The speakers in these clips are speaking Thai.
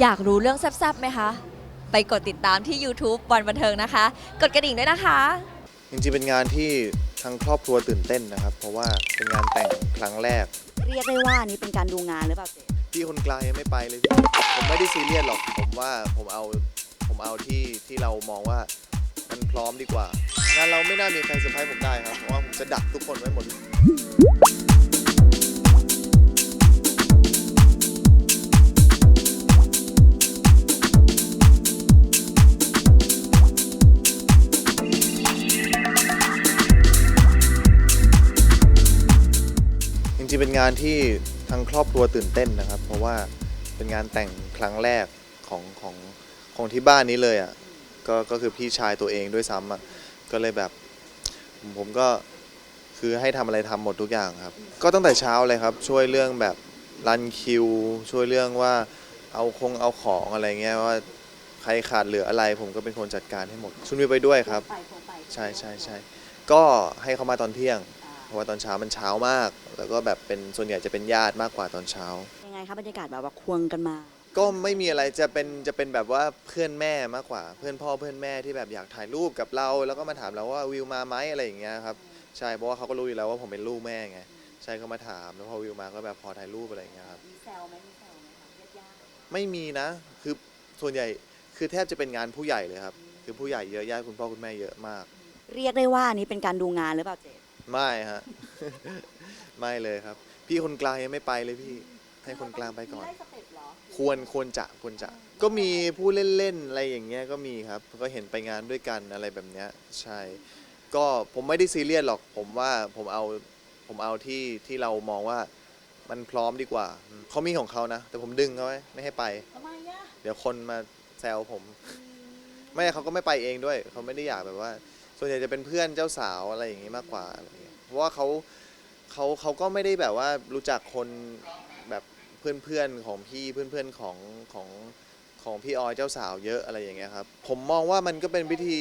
อยากรู้เรื่องแซ่บๆไหมคะ ไปกดติดตามที่ YouTube วันบันเทิงนะคะ กดกระดิ่งด้วยนะคะ จริงๆ เป็นงานที่ทั้งครอบครัวตื่นเต้นนะครับ เพราะว่าเป็นงานแต่งครั้งแรก เรียกได้ว่านี่เป็นการดูงานหรือเปล่าเจ๊พี่คนกลางยังไม่ไปเลยพี่ผมไม่ได้ซีเรียสหรอก ผมว่าผมเอาผมเอาที่ที่เรามองว่ามันพร้อมดีกว่า งานเราไม่น่ามีใครเซอร์ไพรส์ผมได้ครับ เพราะว่าผมจะดักทุกคนไว้หมด ริงๆเป็นงานที่ทั้งครอบครัวตื่นเต้นนะครับ เพราะว่าเป็นงานแต่งครั้งแรกของของของที่บ้านนี้เลยอะ่ะก็ก็คือพี่ชายตัวเองด้วยซ้ำอะ่ะก็เลยแบบผมผมก็คือให้ทำอะไรทำหมดทุกอย่างครับ ก็ตั้งแต่เช้าเลยครับ ช่วยเรื่องแบบรันคิว ช่วยเรื่องว่าเอาคงเอาของอะไรเงี้ยว่าใครขาดเหลืออะไร ผมก็เป็นคนจัดการให้หมดชุนวีไปด้วยครับ ไปทั่วไป ใช่ใช่ใช่ก็ให้เขามาตอนเที่ยง เพราะว่าตอนเช้ามันเช้ามาก แล้วก็แบบเป็นส่วนใหญ่จะเป็นญาติมากกว่าตอนเช้า ยังไงคะบรรยากาศแบบว่าควงกันมา ก็ไม่มีอะไรจะเป็นจะเป็นแบบว่าเพื่อนแม่มากกว่า เพื่อนพ่อเพื่อนแม่ที่แบบอยากถ่ายรูปกับเรา แล้วก็มาถามเราว่าวิวมาไหมอะไรอย่างเงี้ยครับใช่เพราะว่าเขาก็รู้อยู่แล้วว่าผมเป็นลูกแม่ไงใช่เขามาถามแล้วพอวิวมาก็แบบพอถ่ายรูปอะไรอย่างเงี้ยครับมีแซวไหมมีแซวไหมคะญาติไม่มีนะ คือส่วนใหญ่คือแทบจะเป็นงานผู้ใหญ่เลยครับ คือผู้ใหญ่เยอะญาติคุณพ่อคุณแม่เยอะมากๆเรียกได้ว่านี่เป็นการดูงานหรือเปล่าเจ๊ ไม่ฮะ ไม่เลยครับ พี่คนกลางยังไม่ไปเลยพี่ ให้คนกลางไปก่อนได้สเต็ปเหรอควรควรจะควรจะ ก็มีผู้เล่นๆอะไรอย่างเงี้ยก็มีครับ ก็เห็นไปงานด้วยกันอะไรแบบเนี้ยใช่ ก็ผมไม่ได้ซีเรียสหรอก ผมว่าผมเอาผมเอาที่ที่เรามองว่ามันพร้อมดีกว่าอืมเขามีของเขานะ แต่ผมดึงเขาไว้ไม่ให้ไป ทำไมอะเดี๋ยวคนมาแซวผม ไม่เขาก็ไม่ไปเองด้วย เขาไม่ได้อยากแบบว่า ส่วนใหญ่จะเป็นเพื่อนเจ้าสาวอะไรอย่างงี้มากกว่าอะไรอย่างเงี้ยเพราะว่าเขาเขาเขาก็ไม่ได้แบบว่ารู้จักคนแบบเพื่อนเพื่อนๆของพี่เพื่อนเพื่อนๆของของของพี่ออยเจ้าสาวเยอะอะไรอย่างเงี้ยครับผมมองว่ามันก็เป็นพิธี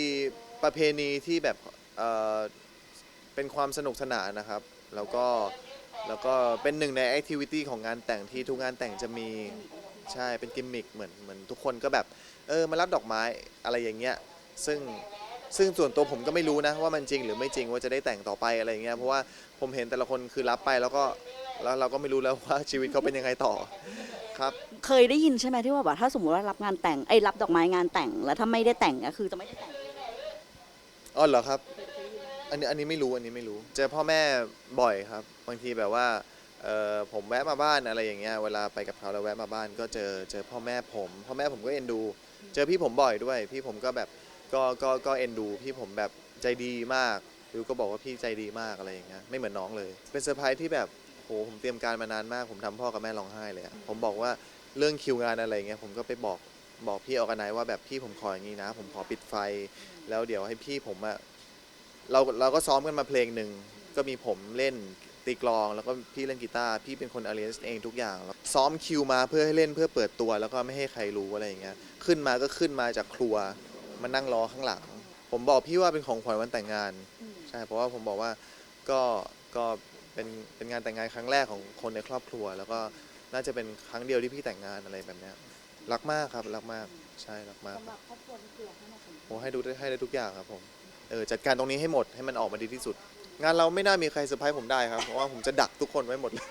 ประเพณีที่แบบเอ่อเป็นความสนุกสนานนะครับ แล้วก็แล้วก็เป็นหนึ่งในแอคทิวิตี้ของงานแต่งที่ทุกงานแต่งจะมีใช่เป็นกิมมิคเหมือนเหมือนทุกคนก็แบบเออมารับดอกไม้อะไรอย่างเงี้ยซึ่ง ซึ่งส่วนตัวผมก็ไม่รู้นะว่ามันจริงหรือไม่จริงว่าจะได้แต่งต่อไปอะไรอย่างเงี้ยเพราะว่าผมเห็นแต่ละคนคือรับไปแล้วก็แล้วเราก็ไม่รู้แล้วว่าชีวิตเขาเป็นยังไงต่อครับ เคยได้ยินใช่ไหมที่ว่าแบบถ้าสมมติว่ารับงานแต่งไอ้ยรับดอกไม้งานแต่งแล้วถ้าไม่ได้แต่งก็คือจะไม่ได้แต่งอ๋อเหรอครับ อันนี้อันนี้ไม่รู้อันนี้ไม่รู้ เจอพ่อแม่บ่อยครับ บางทีแบบว่าเออผมแวะมาบ้านอะไรอย่างเงี้ยเวลาไปกับเขาแล้วแวะมาบ้านก็เจอเจอพ่อแม่ผม พ่อแม่ผมก็เอ็นดู เจอพี่ผมบ่อยด้วย พี่ผมก็แบบ ก็ก็ก็เอ็นดูพี่ผมแบบใจดีมากวิวก็บอกว่าพี่ใจดีมากอะไรอย่างเงี้ยไม่เหมือนน้องเลย เป็นเซอร์ไพรส์ที่แบบโหผมเตรียมการมานานมาก ผมทำพ่อกับแม่ร้องไห้เลยอะผมบอกว่าเรื่องคิวงานอะไรเงี้ยผมก็ไปบอกบอกพี่ออกนายว่าแบบพี่ผมขออย่างนี้นะ ผมขอปิดไฟ แล้วเดี๋ยวให้พี่ผมอะเราเราก็ซ้อมกันมาเพลงหนึ่งก็มีผมเล่นตีกลอง แล้วก็พี่เล่นกีตาร์พี่เป็นคนอาร์เรนจ์เองทุกอย่างแล้วซ้อมคิวมาเพื่อให้เล่นเพื่อเปิดตัว แล้วก็ไม่ให้ใครรู้อะไรอย่างเงี้ยขึ้นมาก็ขึ้นมาจากครัว มานั่งรอข้างหลัง ผมบอกพี่ว่าเป็นของขวัญวันแต่งงาน ใช่ เพราะว่าผมบอกว่าก็ก็เป็นเป็นงานแต่งงานครั้งแรกของคนในครอบครัว แล้วก็น่าจะเป็นครั้งเดียวที่พี่แต่งงานอะไรแบบเนี้ยรักมากครับรักมากใช่รักมากสำหรับครอบครัวนี่คือให้มาสมโอ้ให้ดูได้ให้ได้ทุกอย่างครับผมเออจัดการตรงนี้ให้หมดให้มันออกมาดีที่สุด งานเราไม่น่ามีใครเซอร์ไพรส์ผมได้ครับเพราะว่าผมจะดักทุกคนไว้หมดเลย